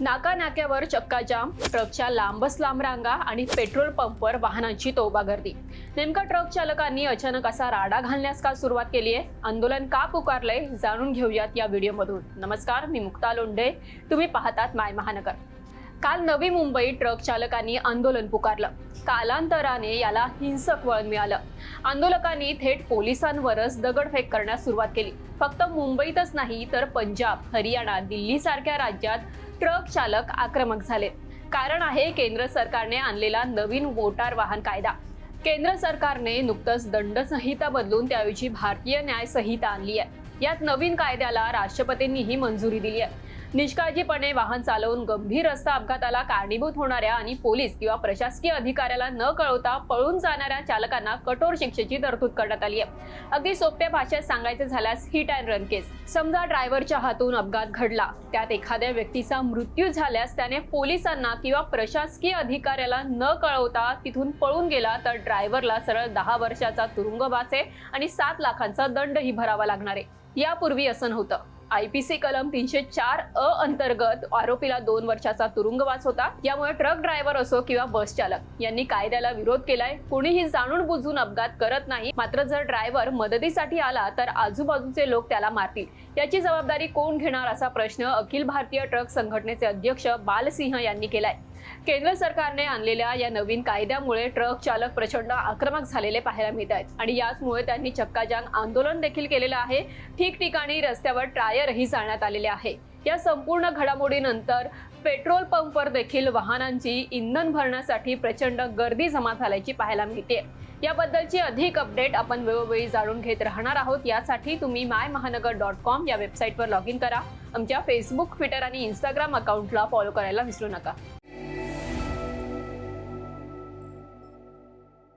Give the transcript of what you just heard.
नाका नाक्यावर चक्काजाम ट्रकच्या लांबच लांब रांगा आणि पेट्रोल पंपवर वाहनांची तोबा गर्दी नेमका ट्रक चालकांनी अचानक असा राडा घालण्यास का सुरुवात केली आहे? आंदोलन का पुकारलंय? जाणून घेऊयात या व्हिडिओमधून. नमस्कार मी मुक्ता लोंढे. तुम्ही पाहतात माय महानगर. काल नवी मुंबई ट्रक चालकांनी आंदोलन पुकारलं. कालांतराने याला हिंसक वळण मिळालं. आंदोलकांनी थेट पोलिसांवरच दगडफेक करण्यास सुरुवात केली. फक्त मुंबईतच नाही तर पंजाब हरियाणा दिल्लीसारख्या राज्यात ट्रक चालक आक्रमक झाले. कारण आहे केंद्र सरकारने आणलेला नवीन मोटार वाहन कायदा. केंद्र सरकारने नुकतंच दंडसंहिता बदलून त्याऐवजी भारतीय न्याय संहिता आणली आहे. यात नवीन कायद्याला राष्ट्रपतींनीही मंजुरी दिली आहे. निष्काळजीपणे वाहन चालवून गंभीर रस्ता अपघाताला कारणीभूत होणाऱ्या आणि पोलीस किंवा प्रशासकीय अधिकाऱ्याला न कळवता पळून जाणाऱ्या चालकांना कठोर शिक्षेची तरतूद करण्यात आली आहे. अगदी सोप्या भाषेत सांगायचे झाल्यास हिट अँड रन केस. समजा ड्रायव्हरच्या हातून अपघात घडला. त्यात एखाद्या व्यक्तीचा मृत्यू झाल्यास त्याने पोलिसांना किंवा प्रशासकीय अधिकाऱ्याला न कळवता तिथून पळून गेला तर ड्रायव्हरला सरळ दहा वर्षाचा तुरुंगवास आहे आणि सात लाखांचा दंडही भरावा लागणार आहे. यापूर्वी असं नव्हतं. आय पी सी कलम तीनशे चार अ अंतर्गत आरोपीला दोन वर्षाचा तुरुंगवास होता. यामुळे ट्रक ड्रायव्हर असो किंवा बस चालक यांनी कायद्याला विरोध केलाय. कुणीही जाणून बुजून अपघात करत नाही. मात्र जर ड्रायव्हर मदतीसाठी आला तर आजूबाजूचे लोक त्याला मारतील. याची जबाबदारी कोण घेणार असा प्रश्न अखिल भारतीय ट्रक संघटनेचे अध्यक्ष बालसिंह यांनी केलाय. केंद्र सरकारने आणलेल्या या नवीन कायद्यामुळे ट्रक चालक प्रचंड आक्रमक झालेले पाहायला मिळत आहेत. आणि याचमुळे त्यांनी चक्काजाम आंदोलन देखील केलेलं आहे. ठिकठिकाणी रस्त्यावर टायरही जाळण्यात आलेले आहे. या संपूर्ण घडामोडीनंतर पेट्रोल पंपवर देखील वाहनांची इंधन भरण्यासाठी प्रचंड गर्दी जमा झाल्याची पाहायला मिळते. याबद्दलची अधिक अपडेट आपण वेळोवेळी जाणून घेत राहणार आहोत. यासाठी तुम्ही माय महानगर डॉट कॉम या वेबसाईटवर लॉग इन करा. आमच्या फेसबुक ट्विटर आणि इंस्टाग्राम अकाउंटला फॉलो करायला विसरू नका.